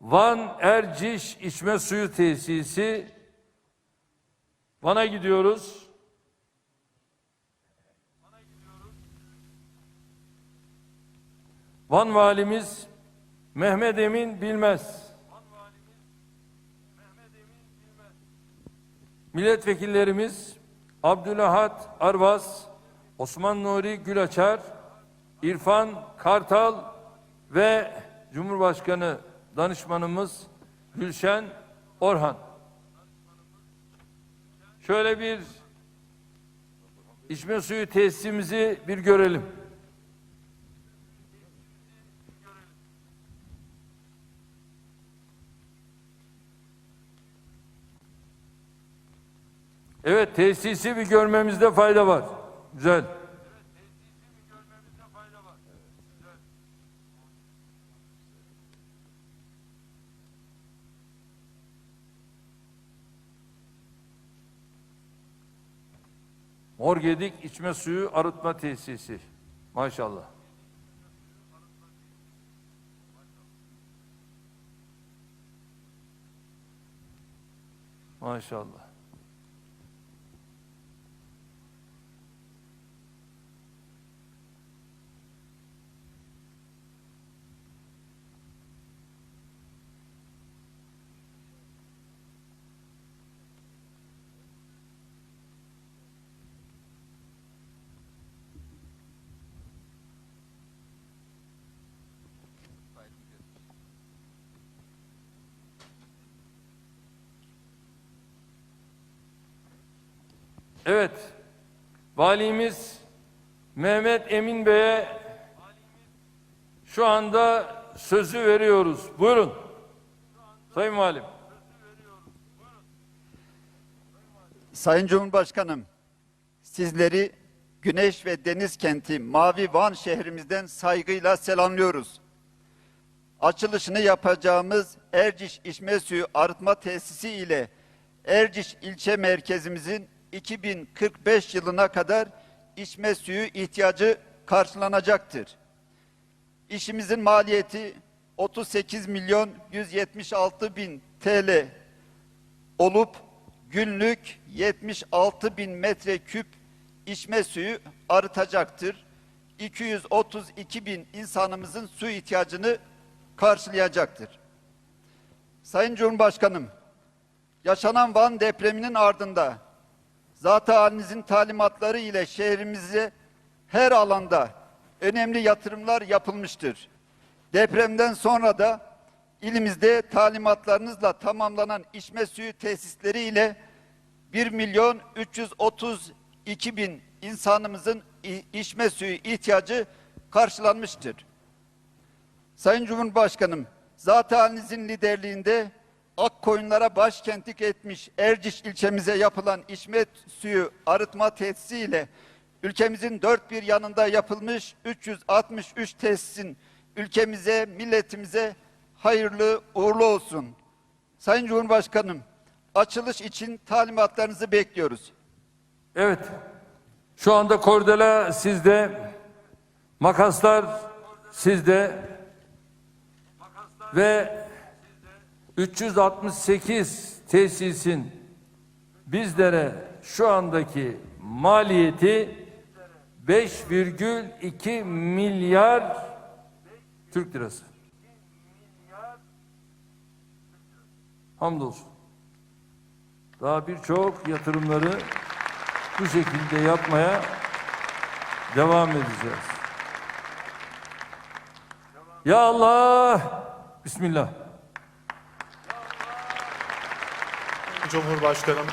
Van Erciş İçme Suyu Tesisi Van'a gidiyoruz. Van Valimiz Mehmet Emin Bilmez. Milletvekillerimiz Abdülahad Arvas, Osman Nuri Gülaçar, İrfan Kartal ve Cumhurbaşkanı danışmanımız Gülşen Orhan. Şöyle bir içme suyu tesisimizi bir görelim. Evet tesisi bir görmemizde fayda var. Güzel. Morgedik içme suyu arıtma tesisi. Maşallah. Maşallah. Evet. Valimiz Mehmet Emin Bey'e şu anda sözü veriyoruz. Buyurun. Sayın Valim. Sayın Cumhurbaşkanım, sizleri Güneş ve Deniz Kenti Mavi Van şehrimizden saygıyla selamlıyoruz. Açılışını yapacağımız Erciş İçme Suyu Arıtma Tesisi ile Erciş ilçe merkezimizin 2045 yılına kadar içme suyu ihtiyacı karşılanacaktır. İşimizin maliyeti 38 milyon 176 bin TL olup günlük 76 bin metreküp içme suyu arıtacaktır. 232 bin insanımızın su ihtiyacını karşılayacaktır. Sayın Cumhurbaşkanım, yaşanan Van depreminin ardında zat halinizin talimatları ile şehrimize her alanda önemli yatırımlar yapılmıştır. Depremden sonra da ilimizde talimatlarınızla tamamlanan içme suyu tesisleri ile 1 milyon 332 bin insanımızın içme suyu ihtiyacı karşılanmıştır. Sayın Cumhurbaşkanım, zat halinizin liderliğinde Akkoyunlara başkentlik etmiş Erciş ilçemize yapılan içme suyu arıtma tesisi ile ülkemizin dört bir yanında yapılmış 363 tesisin ülkemize, milletimize hayırlı uğurlu olsun. Sayın Cumhurbaşkanım, açılış için talimatlarınızı bekliyoruz. Evet. Şu anda kordela sizde. Makaslar sizde. Ve 368 tesisin bizlere şu andaki maliyeti 5,2 milyar Türk lirası. Hamdolsun. Daha birçok yatırımları bu şekilde yapmaya devam edeceğiz. Ya Allah! Bismillah. Cumhurbaşkanım